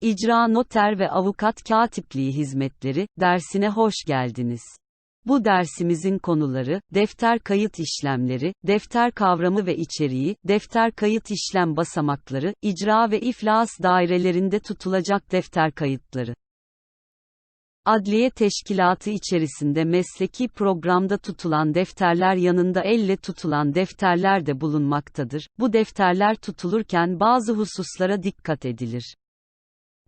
İcra noter ve avukat katipliği hizmetleri dersine hoş geldiniz. Bu dersimizin konuları, defter kayıt işlemleri, defter kavramı ve içeriği, defter kayıt işlem basamakları, icra ve iflas dairelerinde tutulacak defter kayıtları. Adliye teşkilatı içerisinde mesleki programda tutulan defterler yanında elle tutulan defterler de bulunmaktadır. Bu defterler tutulurken bazı hususlara dikkat edilir.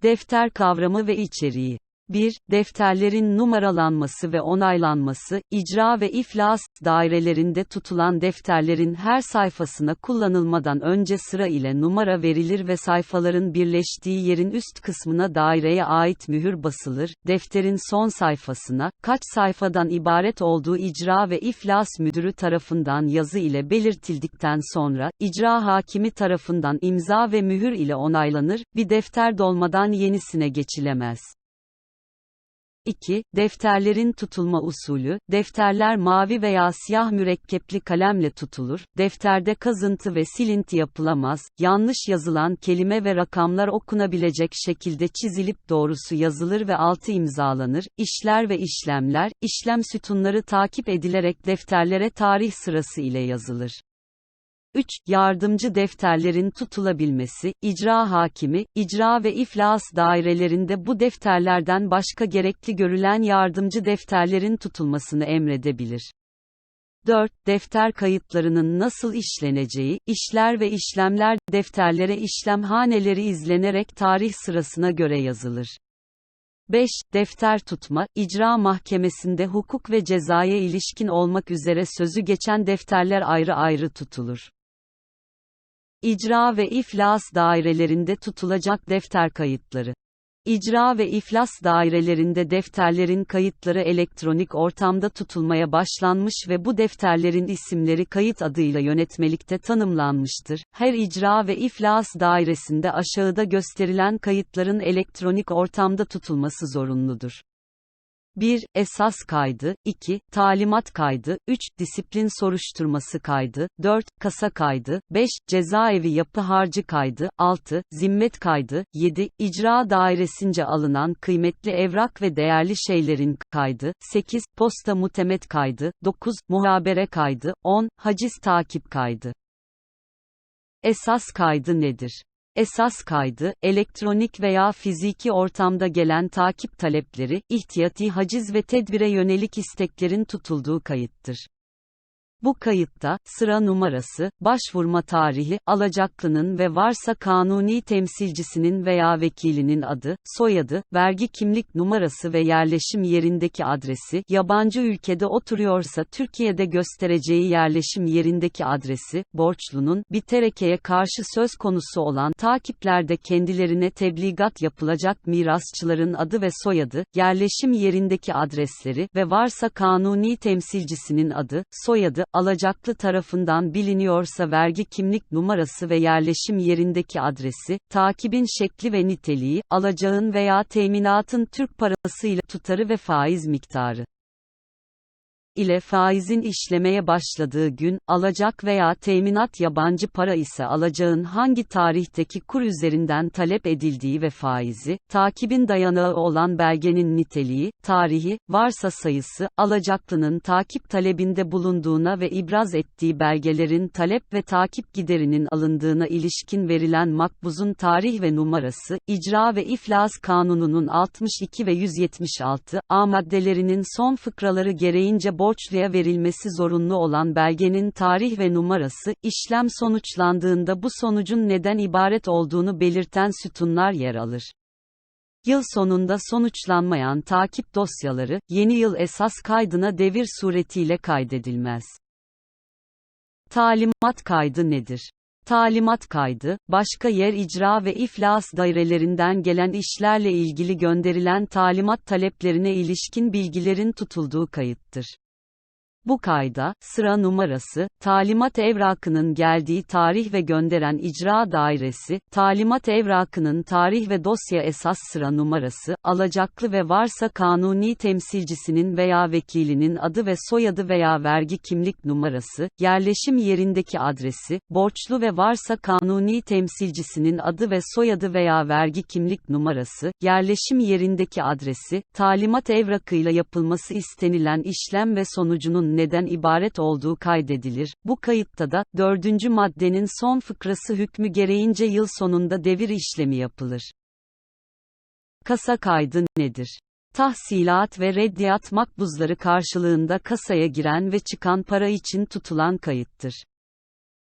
Defter kavramı ve içeriği 1. Defterlerin numaralanması ve onaylanması, icra ve iflas dairelerinde tutulan defterlerin her sayfasına kullanılmadan önce sıra ile numara verilir ve sayfaların birleştiği yerin üst kısmına daireye ait mühür basılır. Defterin son sayfasına, kaç sayfadan ibaret olduğu icra ve iflas müdürü tarafından yazı ile belirtildikten sonra, icra hakimi tarafından imza ve mühür ile onaylanır, bir defter dolmadan yenisine geçilemez. 2. Defterlerin tutulma usulü, defterler mavi veya siyah mürekkepli kalemle tutulur, defterde kazıntı ve silinti yapılamaz, yanlış yazılan kelime ve rakamlar okunabilecek şekilde çizilip doğrusu yazılır ve altı imzalanır, işler ve işlemler, işlem sütunları takip edilerek defterlere tarih sırası ile yazılır. 3. Yardımcı defterlerin tutulabilmesi, icra hakimi, icra ve iflas dairelerinde bu defterlerden başka gerekli görülen yardımcı defterlerin tutulmasını emredebilir. 4. Defter kayıtlarının nasıl işleneceği, işler ve işlemler, defterlere işlemhaneleri izlenerek tarih sırasına göre yazılır. 5. Defter tutma, icra mahkemesinde hukuk ve cezaya ilişkin olmak üzere sözü geçen defterler ayrı ayrı tutulur. İcra ve iflas dairelerinde tutulacak defter kayıtları. İcra ve iflas dairelerinde defterlerin kayıtları elektronik ortamda tutulmaya başlanmış ve bu defterlerin isimleri kayıt adıyla yönetmelikte tanımlanmıştır. Her icra ve iflas dairesinde aşağıda gösterilen kayıtların elektronik ortamda tutulması zorunludur. 1. Esas kaydı, 2. Talimat kaydı, 3. Disiplin soruşturması kaydı, 4. Kasa kaydı, 5. Cezaevi yapı harcı kaydı, 6. Zimmet kaydı, 7. İcra dairesince alınan kıymetli evrak ve değerli şeylerin kaydı, 8. Posta mutemet kaydı, 9. Muhabere kaydı, 10. Haciz takip kaydı. Esas kaydı nedir? Esas kaydı, elektronik veya fiziki ortamda gelen takip talepleri, ihtiyati haciz ve tedbire yönelik isteklerin tutulduğu kayıttır. Bu kayıtta, sıra numarası, başvurma tarihi, alacaklının ve varsa kanuni temsilcisinin veya vekilinin adı, soyadı, vergi kimlik numarası ve yerleşim yerindeki adresi, yabancı ülkede oturuyorsa Türkiye'de göstereceği yerleşim yerindeki adresi, borçlunun, bir terekeye karşı söz konusu olan takiplerde kendilerine tebligat yapılacak mirasçıların adı ve soyadı, yerleşim yerindeki adresleri ve varsa kanuni temsilcisinin adı, soyadı, alacaklı tarafından biliniyorsa vergi kimlik numarası ve yerleşim yerindeki adresi, takibin şekli ve niteliği, alacağın veya teminatın Türk parası ile tutarı ve faiz miktarı ile faizin işlemeye başladığı gün, alacak veya teminat yabancı para ise alacağın hangi tarihteki kur üzerinden talep edildiği ve faizi, takibin dayanağı olan belgenin niteliği, tarihi, varsa sayısı, alacaklının takip talebinde bulunduğuna ve ibraz ettiği belgelerin talep ve takip giderinin alındığına ilişkin verilen makbuzun tarih ve numarası, icra ve iflas kanununun 62 ve 176, A maddelerinin son fıkraları gereğince borçluya verilmesi zorunlu olan belgenin tarih ve numarası, işlem sonuçlandığında bu sonucun neden ibaret olduğunu belirten sütunlar yer alır. Yıl sonunda sonuçlanmayan takip dosyaları, yeni yıl esas kaydına devir suretiyle kaydedilmez. Talimat kaydı nedir? Talimat kaydı, başka yer icra ve iflas dairelerinden gelen işlerle ilgili gönderilen talimat taleplerine ilişkin bilgilerin tutulduğu kayıttır. Bu kayda, sıra numarası, talimat evrakının geldiği tarih ve gönderen icra dairesi, talimat evrakının tarih ve dosya esas sıra numarası, alacaklı ve varsa kanuni temsilcisinin veya vekilinin adı ve soyadı veya vergi kimlik numarası, yerleşim yerindeki adresi, borçlu ve varsa kanuni temsilcisinin adı ve soyadı veya vergi kimlik numarası, yerleşim yerindeki adresi, talimat evrakıyla yapılması istenilen işlem ve sonucunun neden ibaret olduğu kaydedilir. Bu kayıtta da, dördüncü maddenin son fıkrası hükmü gereğince yıl sonunda devir işlemi yapılır. Kasa kaydı nedir? Tahsilat ve reddiyat makbuzları karşılığında kasaya giren ve çıkan para için tutulan kayıttır.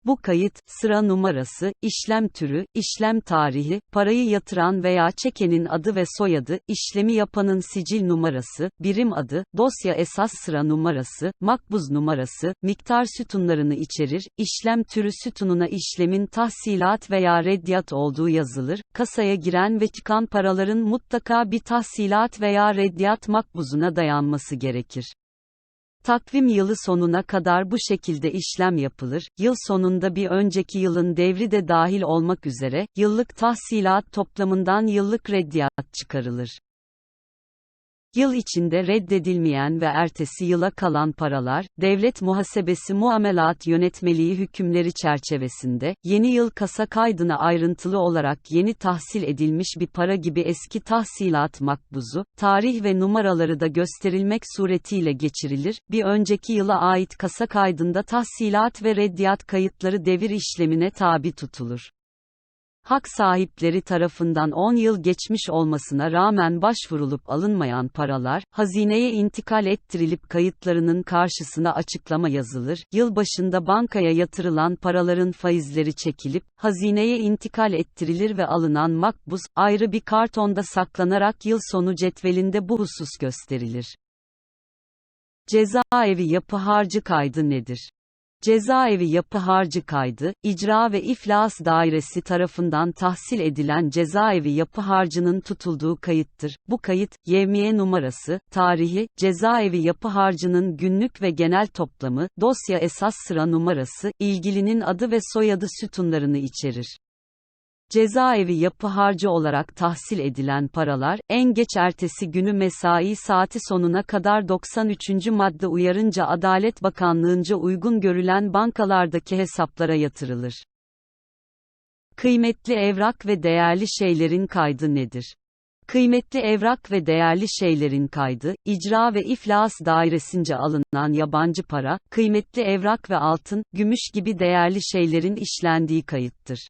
Bu kayıt, sıra numarası, işlem türü, işlem tarihi, parayı yatıran veya çekenin adı ve soyadı, işlemi yapanın sicil numarası, birim adı, dosya esas sıra numarası, makbuz numarası, miktar sütunlarını içerir, işlem türü sütununa işlemin tahsilat veya reddiyat olduğu yazılır, kasaya giren ve çıkan paraların mutlaka bir tahsilat veya reddiyat makbuzuna dayanması gerekir. Takvim yılı sonuna kadar bu şekilde işlem yapılır, yıl sonunda bir önceki yılın devri de dahil olmak üzere, yıllık tahsilat toplamından yıllık reddiyat çıkarılır. Yıl içinde reddedilmeyen ve ertesi yıla kalan paralar, devlet muhasebesi muamelat yönetmeliği hükümleri çerçevesinde, yeni yıl kasa kaydına ayrıntılı olarak yeni tahsil edilmiş bir para gibi eski tahsilat makbuzu, tarih ve numaraları da gösterilmek suretiyle geçirilir, bir önceki yıla ait kasa kaydında tahsilat ve reddiyat kayıtları devir işlemine tabi tutulur. Hak sahipleri tarafından 10 yıl geçmiş olmasına rağmen başvurulup alınmayan paralar, hazineye intikal ettirilip kayıtlarının karşısına açıklama yazılır, yıl başında bankaya yatırılan paraların faizleri çekilip, hazineye intikal ettirilir ve alınan makbuz, ayrı bir kartonda saklanarak yıl sonu cetvelinde bu husus gösterilir. Cezaevi yapı harcı kaydı nedir? Cezaevi yapı harcı kaydı, icra ve iflas dairesi tarafından tahsil edilen cezaevi yapı harcının tutulduğu kayıttır. Bu kayıt, yevmiye numarası, tarihi, cezaevi yapı harcının günlük ve genel toplamı, dosya esas sıra numarası, ilgilinin adı ve soyadı sütunlarını içerir. Cezaevi yapı harcı olarak tahsil edilen paralar, en geç ertesi günü mesai saati sonuna kadar 93. madde uyarınca Adalet Bakanlığınca uygun görülen bankalardaki hesaplara yatırılır. Kıymetli evrak ve değerli şeylerin kaydı nedir? Kıymetli evrak ve değerli şeylerin kaydı, icra ve iflas dairesince alınan yabancı para, kıymetli evrak ve altın, gümüş gibi değerli şeylerin işlendiği kayıttır.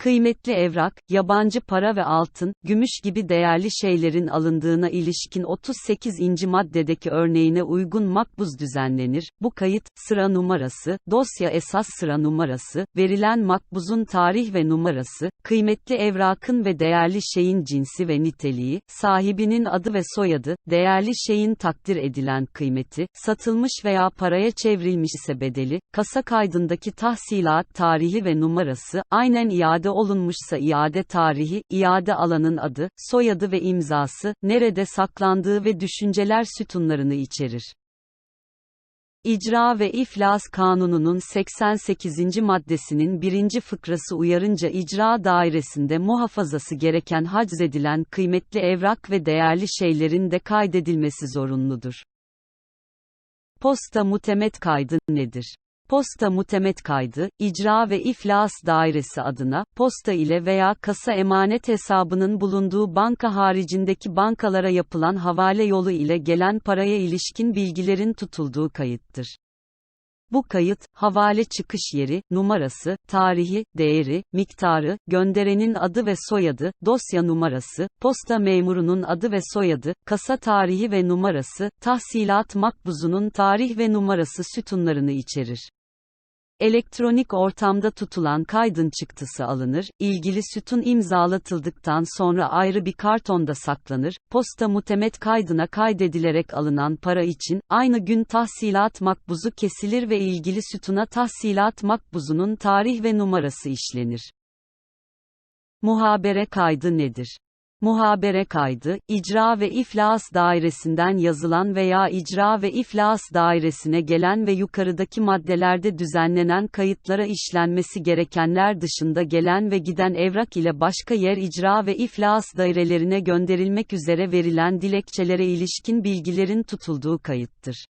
Kıymetli evrak, yabancı para ve altın, gümüş gibi değerli şeylerin alındığına ilişkin 38. maddedeki örneğine uygun makbuz düzenlenir. Bu kayıt, sıra numarası, dosya esas sıra numarası, verilen makbuzun tarih ve numarası, kıymetli evrakın ve değerli şeyin cinsi ve niteliği, sahibinin adı ve soyadı, değerli şeyin takdir edilen kıymeti, satılmış veya paraya çevrilmiş ise bedeli, kasa kaydındaki tahsilat tarihi ve numarası, aynen iade olunmuşsa iade tarihi, iade alanın adı, soyadı ve imzası, nerede saklandığı ve düşünceler sütunlarını içerir. İcra ve İflas Kanunu'nun 88. maddesinin birinci fıkrası uyarınca icra dairesinde muhafazası gereken haczedilen kıymetli evrak ve değerli şeylerin de kaydedilmesi zorunludur. Posta mutemet kaydı nedir? Posta mutemet kaydı, icra ve iflas dairesi adına, posta ile veya kasa emanet hesabının bulunduğu banka haricindeki bankalara yapılan havale yolu ile gelen paraya ilişkin bilgilerin tutulduğu kayıttır. Bu kayıt, havale çıkış yeri, numarası, tarihi, değeri, miktarı, gönderenin adı ve soyadı, dosya numarası, posta memurunun adı ve soyadı, kasa tarihi ve numarası, tahsilat makbuzunun tarih ve numarası sütunlarını içerir. Elektronik ortamda tutulan kaydın çıktısı alınır, ilgili sütun imzalatıldıktan sonra ayrı bir kartonda saklanır, posta mutemet kaydına kaydedilerek alınan para için, aynı gün tahsilat makbuzu kesilir ve ilgili sütuna tahsilat makbuzunun tarih ve numarası işlenir. Muhabere kaydı nedir? Muhabere kaydı, icra ve iflas dairesinden yazılan veya icra ve iflas dairesine gelen ve yukarıdaki maddelerde düzenlenen kayıtlara işlenmesi gerekenler dışında gelen ve giden evrak ile başka yer icra ve iflas dairelerine gönderilmek üzere verilen dilekçelere ilişkin bilgilerin tutulduğu kayıttır.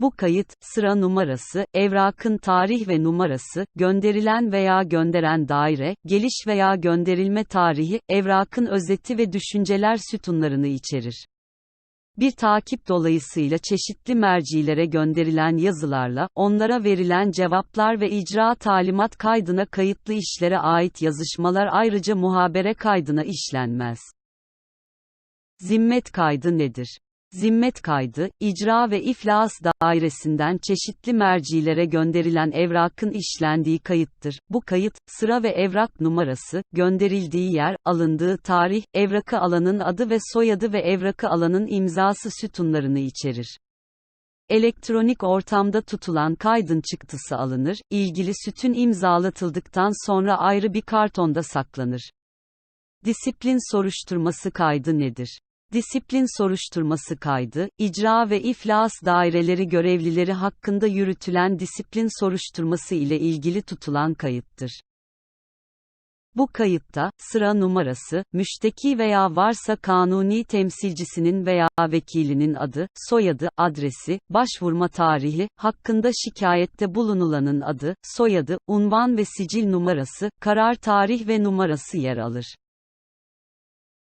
Bu kayıt, sıra numarası, evrakın tarih ve numarası, gönderilen veya gönderen daire, geliş veya gönderilme tarihi, evrakın özeti ve düşünceler sütunlarını içerir. Bir takip dolayısıyla çeşitli mercilere gönderilen yazılarla, onlara verilen cevaplar ve icra talimat kaydına kayıtlı işlere ait yazışmalar ayrıca muhabere kaydına işlenmez. Zimmet kaydı nedir? Zimmet kaydı, icra ve iflas dairesinden çeşitli mercilere gönderilen evrakın işlendiği kayıttır. Bu kayıt, sıra ve evrak numarası, gönderildiği yer, alındığı tarih, evrakı alanın adı ve soyadı ve evrakı alanın imzası sütunlarını içerir. Elektronik ortamda tutulan kaydın çıktısı alınır, ilgili sütun imzalatıldıktan sonra ayrı bir kartonda saklanır. Disiplin soruşturması kaydı nedir? Disiplin soruşturması kaydı, icra ve iflas daireleri görevlileri hakkında yürütülen disiplin soruşturması ile ilgili tutulan kayıttır. Bu kayıtta, sıra numarası, müşteki veya varsa kanuni temsilcisinin veya vekilinin adı, soyadı, adresi, başvurma tarihi, hakkında şikayette bulunulanın adı, soyadı, unvan ve sicil numarası, karar tarih ve numarası yer alır.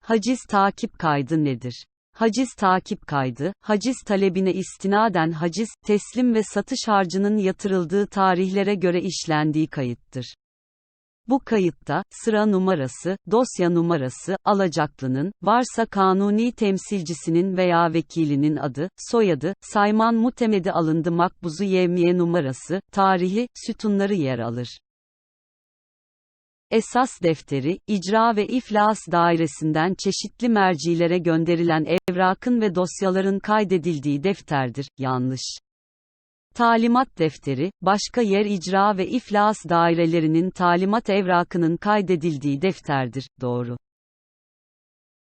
Haciz takip kaydı nedir? Haciz takip kaydı, haciz talebine istinaden haciz, teslim ve satış harcının yatırıldığı tarihlere göre işlendiği kayıttır. Bu kayıtta, sıra numarası, dosya numarası, alacaklının, varsa kanuni temsilcisinin veya vekilinin adı, soyadı, sayman mutemedi alındı makbuzu yevmiye numarası, tarihi, sütunları yer alır. Esas defteri, icra ve iflas dairesinden çeşitli mercilere gönderilen evrakın ve dosyaların kaydedildiği defterdir, yanlış. Talimat defteri, başka yer icra ve iflas dairelerinin talimat evrakının kaydedildiği defterdir, doğru.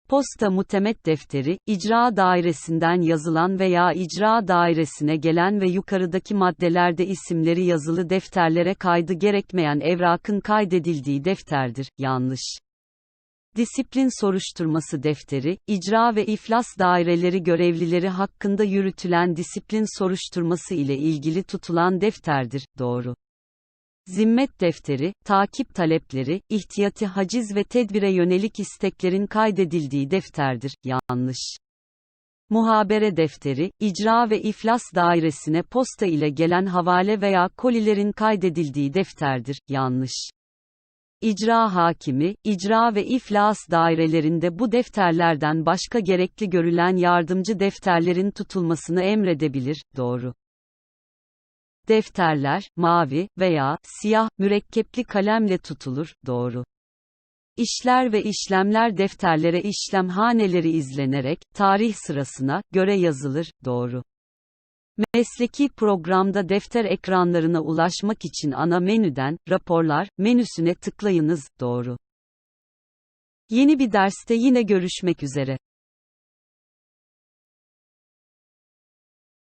Posta mutemet defteri, icra dairesinden yazılan veya icra dairesine gelen ve yukarıdaki maddelerde isimleri yazılı defterlere kaydı gerekmeyen evrakın kaydedildiği defterdir, yanlış. Disiplin soruşturması defteri, icra ve iflas daireleri görevlileri hakkında yürütülen disiplin soruşturması ile ilgili tutulan defterdir, doğru. Zimmet defteri, takip talepleri, ihtiyati haciz ve tedbire yönelik isteklerin kaydedildiği defterdir, yanlış. Muhabere defteri, icra ve iflas dairesine posta ile gelen havale veya kolilerin kaydedildiği defterdir, yanlış. İcra hakimi, icra ve iflas dairelerinde bu defterlerden başka gerekli görülen yardımcı defterlerin tutulmasını emredebilir, doğru. Defterler, mavi veya siyah, mürekkepli kalemle tutulur, doğru. İşler ve işlemler defterlere işlemhaneleri izlenerek, tarih sırasına göre yazılır, doğru. Mesleki programda defter ekranlarına ulaşmak için ana menüden, raporlar, menüsüne tıklayınız, doğru. Yeni bir derste yine görüşmek üzere.